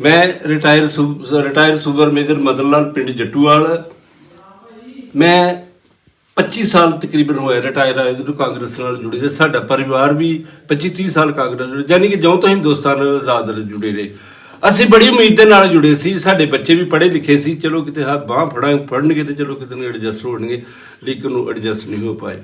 ਮੈਂ ਰਿਟਾਇਰ ਸੂ- retire super major Madan Lal ਪਿੰਡ ਜੱਟੂਵਾਲ। ਮੈਂ 25 ਸਾਲ ਤਕਰੀਬਨ ਹੋਇਆ ਰਿਟਾਇਰ ਆਏ ਜਦੋਂ ਕਾਂਗਰਸ ਨਾਲ ਜੁੜੇ ਤੇ ਸਾਡਾ ਪਰਿਵਾਰ ਵੀ 25 30 ਸਾਲ ਕਾਂਗਰਸ ਨਾਲ ਜੁੜੇ ਯਾਨੀ ਕਿ ਜਿਉਂ ਤੋਂ ਹਿੰਦੁਸਤਾਨ ਆਜ਼ਾਦ ਨਾਲ ਜੁੜੇ ਰਹੇ। ਅਸੀਂ ਬੜੀ ਉਮੀਦ ਦੇ ਨਾਲ ਜੁੜੇ ਸੀ। ਸਾਡੇ ਬੱਚੇ ਵੀ ਪੜ੍ਹੇ ਲਿਖੇ ਸੀ। ਚਲੋ ਕਿਤੇ ਹਾਂ ਬਾਹ ਫੜਾਂ, ਫੜਨਗੇ ਤੇ ਚਲੋ ਕਿਤੇ ਨੂੰ ਐਡਜਸਟ ਹੋਣਗੇ, ਲੇਕਿਨ ਉਹ ਐਡਜਸਟ ਨਹੀਂ ਹੋ ਪਾਏ।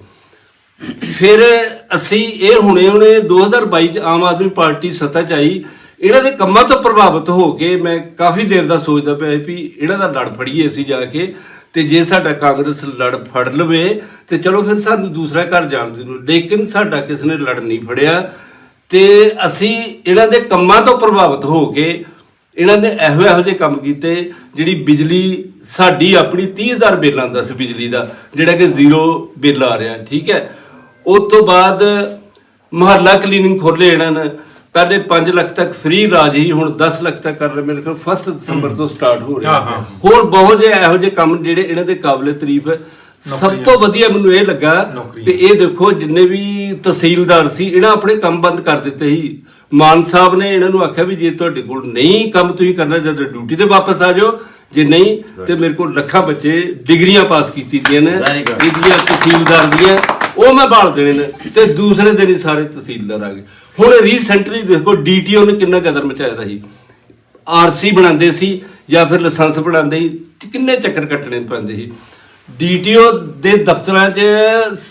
ਫਿਰ ਅਸੀਂ ਇਹ ਹੁਣੇ ਹੁਣੇ 2022 ਚ ਆਮ ਆਦਮੀ ਪਾਰਟੀ ਸੱਤਾ ਚ ਆਈ। ਇਹਨਾਂ ਦੇ ਕੰਮਾਂ ਤੋਂ ਪ੍ਰਭਾਵਿਤ ਹੋ ਕੇ ਮੈਂ ਕਾਫੀ ਦੇਰ ਦਾ ਸੋਚਦਾ ਪਿਆ ਵੀ ਇਹਨਾਂ ਦਾ ਲੜ ਫੜੀਏ ਅਸੀਂ ਜਾ ਕੇ ਤੇ ਜੇ ਸਾਡਾ ਕਾਂਗਰਸ ਲੜ ਫੜ ਲਵੇ ਤੇ ਚਲੋ ਫਿਰ ਸਾਨੂੰ ਦੂਸਰਾ ਘਰ ਜਾਣ ਦੀ ਜ਼ਰੂਰਤ, ਲੇਕਿਨ ਸਾਡਾ ਕਿਸ ਨੇ ਲੜ ਨਹੀਂ ਫੜਿਆ ਤੇ ਅਸੀਂ ਇਹਨਾਂ ਦੇ ਕੰਮਾਂ ਤੋਂ ਪ੍ਰਭਾਵਿਤ ਹੋ ਕੇ ਇਹਨਾਂ ਨੇ ਇਹੋ ਇਹੋ ਜਿਹੇ ਕੰਮ ਕੀਤੇ ਜਿਹੜੀ ਬਿਜਲੀ ਸਾਡੀ ਆਪਣੀ 30000 ਬਿੱਲ ਆਉਂਦਾ ਸੀ ਬਿਜਲੀ ਦਾ, ਜਿਹੜਾ ਕਿ ਜ਼ੀਰੋ ਬਿੱਲ ਆ ਰਿਹਾ, ਠੀਕ ਹੈ। ਉਸ ਤੋਂ ਬਾਅਦ ਮਹੱਲਾ ਕਲੀਨਿੰਗ ਖੋਲੇ ਇਹਨਾਂ ਨੇ ਪਹਿਲੇ 5 ਲੱਖ ਤੱਕ ਫ੍ਰੀ ਇਲਾਜ ਹੀ ਹੁਣ 10 ਲੱਖ ਤੱਕ ਕਰ ਰਹੇ ਮੇਰੇ ਕੋਲ 1 ਦਸੰਬਰ ਤੋਂ ਸਟਾਰਟ ਹੋ ਰਿਹਾ। ਹੋਰ ਬਹੁਤ ਜਿਹੇ ਇਹੋ ਜਿਹੇ ਕੰਮ ਜਿਹੜੇ ਇਹਨਾਂ ਦੇ ਕਾਬਲੇ ਤਾਰੀਫ ਹੈ। ਸਭ ਤੋਂ ਵਧੀਆ ਮੈਨੂੰ ਇਹ ਲੱਗਾ। ਕਿ ਇਹ ਦੇਖੋ ਜਿੰਨੇ ਵੀ ਤਹਿਸੀਲਦਾਰ ਸੀ ਇਹਨਾਂ ਆਪਣੇ ਕੰਮ ਬੰਦ ਕਰ ਦਿੱਤੇ ਸੀ। ਮਾਨ ਸਾਹਿਬ ਨੇ ਇਹਨਾਂ ਨੂੰ ਆਖਿਆ ਵੀ ਜੇ ਤੁਹਾਡੇ ਕੋਲ ਨਹੀਂ ਕੰਮ ਤੁਸੀਂ ਕਰਨਾ ਜਦ ਡਿਊਟੀ ਤੇ ਵਾਪਸ ਆ ਜਾਓ। ਜੇ ਨਹੀਂ ਤੇ ਮੇਰੇ ਕੋਲ ਲੱਖਾਂ ਬੱਚੇ ਡਿਗਰੀਆਂ ਪਾਸ ਕੀਤੀ ਦੀਆਂ ਨੇ. ਇਹਦੀਆਂ ਤਹਿਸੀਲਦਾਰ ਦੀਆਂ। ਉਹ ਮੈਂ ਭਾਲ ਦੇਣੇ ਨੇ ਤੇ ਦੂਸਰੇ ਦਿਨ ਹੀ ਸਾਰੇ ਤਹਿਸੀਲਦਾਰ ਆ ਗਏ। ਹੁਣ ਰੀਸੈਂਟਲੀ ਦੇਖੋ ਡੀਟੀਓ ਨੇ ਕਿੰਨਾ ਕਦਰ ਮਚਾਇਆ ਦਾ ਸੀ। ਆਰਸੀ ਬਣਾਉਂਦੇ ਸੀ ਜਾਂ ਫਿਰ ਲਾਇਸੈਂਸ ਬਣਾਉਂਦੇ ਸੀ ਕਿੰਨੇ ਚੱਕਰ ਕੱਟਣੇ ਪੈਂਦੇ ਸੀ। ਡੀਟੀਓ ਦੇ ਦਫ਼ਤਰਾਂ 'ਚ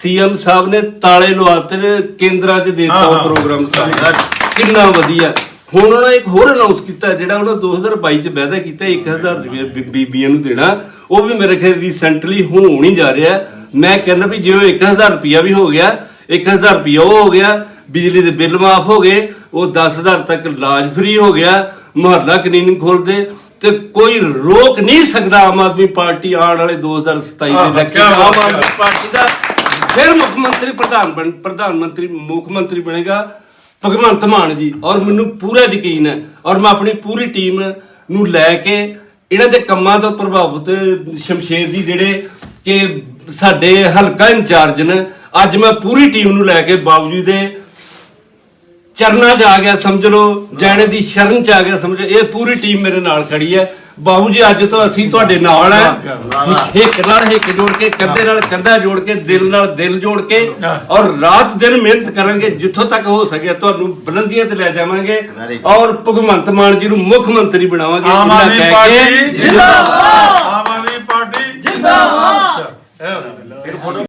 ਸੀਐਮ ਸਾਹਿਬ ਨੇ ਤਾਲੇ ਲਵਾਤੇ ਕੇਂਦਰਾਂ 'ਚ ਦੇ ਦਿੱਤਾ ਉਹ। ਪ੍ਰੋਗਰਾਮ ਸਾਰੇ। ਕਿੰਨਾ ਵਧੀਆ। ਹੁਣ ਉਹਨਾਂ ਨੇ ਇੱਕ ਹੋਰ ਅਨਾਉਂਸ ਕੀਤਾ ਜਿਹੜਾ ਉਹਨਾਂ 2022 ਚ ਵਾਅਦਾ ਕੀਤਾ 1000 ਰੁਪਏ ਬੀਬੀਆਂ ਨੂੰ ਦੇਣਾ। ਉਹ ਵੀ ਮੇਰੇ ਖਿਆਲ ਰੀਸੈਂਟਲੀ ਹੋਣ ਹੀ ਜਾ ਰਿਹਾ। ਮੈਂ ਕਹਿੰਦਾ ਵੀ ਜੇ ਉਹ 1000 ਰੁਪਿਆ ਵੀ ਹੋ ਗਿਆ 1000 ਰੁਪਿਆ ਉਹ ਹੋ ਗਿਆ ਬਿਜਲੀ ਦੇ ਬਿੱਲ ਮਾਫ ਹੋ ਗਏ ਉਹ 10000 ਤੱਕ ਇਲਾਜ ਫ੍ਰੀ ਹੋ ਗਿਆ ਮੁਹੱਲਾ ਕਲੀਨਿੰਗ ਖੋਲਦੇ ਤੇ ਕੋਈ ਰੋਕ ਨਹੀਂ ਸਕਦਾ ਆਮ ਆਦਮੀ ਪਾਰਟੀ ਆਉਣ ਵਾਲੇ 2027 ਆਹ, ਦੇ ਬਾਤ ਆਮ। ਆਦਮੀ ਪਾਰਟੀ ਦਾ ਫਿਰ ਮੁੱਖ ਮੰਤਰੀ ਪ੍ਰਧਾਨ ਬਣ ਪ੍ਰਧਾਨ ਮੰਤਰੀ ਮੁੱਖ ਮੰਤਰੀ ਬਣੇਗਾ ਭਗਵੰਤ ਮਾਨ ਜੀ ਔਰ ਮੈਨੂੰ ਪੂਰਾ ਯਕੀਨ ਹੈ ਔਰ ਮੈਂ ਆਪਣੀ ਪੂਰੀ ਟੀਮ ਨੂੰ ਲੈ ਕੇ ਇਹਨਾਂ ਦੇ ਕੰਮਾਂ ਤੋਂ ਪ੍ਰਭਾਵਿਤ ਸ਼ਮਸ਼ੇਰ ਜੀ ਜਿਹੜੇ ਕਿ ਸਾਡੇ ਹਲਕਾ ਇੰਚਾਰਜ ਨੇ ਅੱਜ ਮੈਂ ਪੂਰੀ ਟੀਮ ਨੂੰ ਲੈ ਕੇ ਬਾਬੂ ਜੀ ਦੇ ਚਰਨਾਂ 'ਚ ਆ ਗਿਆ ਸਮਝ ਲਓ ਜਾਣੇ ਦੀ ਸ਼ਰਨ 'ਚ ਆ ਗਿਆ ਸਮਝ ਇਹ ਪੂਰੀ ਟੀਮ ਮੇਰੇ ਨਾਲ ਖੜੀ ਹੈ। ਬਾਬੂ ਜੀ ਅੱਜ ਤੋਂ ਅਸੀਂ ਤੁਹਾਡੇ ਨਾਲ ਹੈ। ਹਿੱਕ ਨਾਲ ਹਿੱਕ ਜੋੜ ਕੇ ਕੰਧੇ ਨਾਲ ਕੰਧਾ ਜੋੜ ਕੇ ਦਿਲ ਨਾਲ ਦਿਲ ਜੋੜ ਕੇ ਔਰ ਰਾਤ ਦਿਨ ਮਿਹਨਤ ਕਰਾਂਗੇ ਜਿੱਥੋਂ ਤੱਕ ਹੋ ਸਕਿਆ ਤੁਹਾਨੂੰ ਬੁਲੰਦੀਆਂ ਤੇ ਲੈ ਜਾਵਾਂਗੇ. ਔਰ ਭਗਵੰਤ ਮਾਨ ਜੀ ਨੂੰ ਮੁੱਖ ਮੰਤਰੀ ਬਣਾਵਾਂਗੇ। ਆਦਮੀ ਕਹਿ ਕੇ ਪਾਰਟੀ ਜਿੰਦਾਬਾਦ ਆਮ ਆਦਮੀ ਪਾਰਟੀ ਜਿੰਦਾਬਾਦ।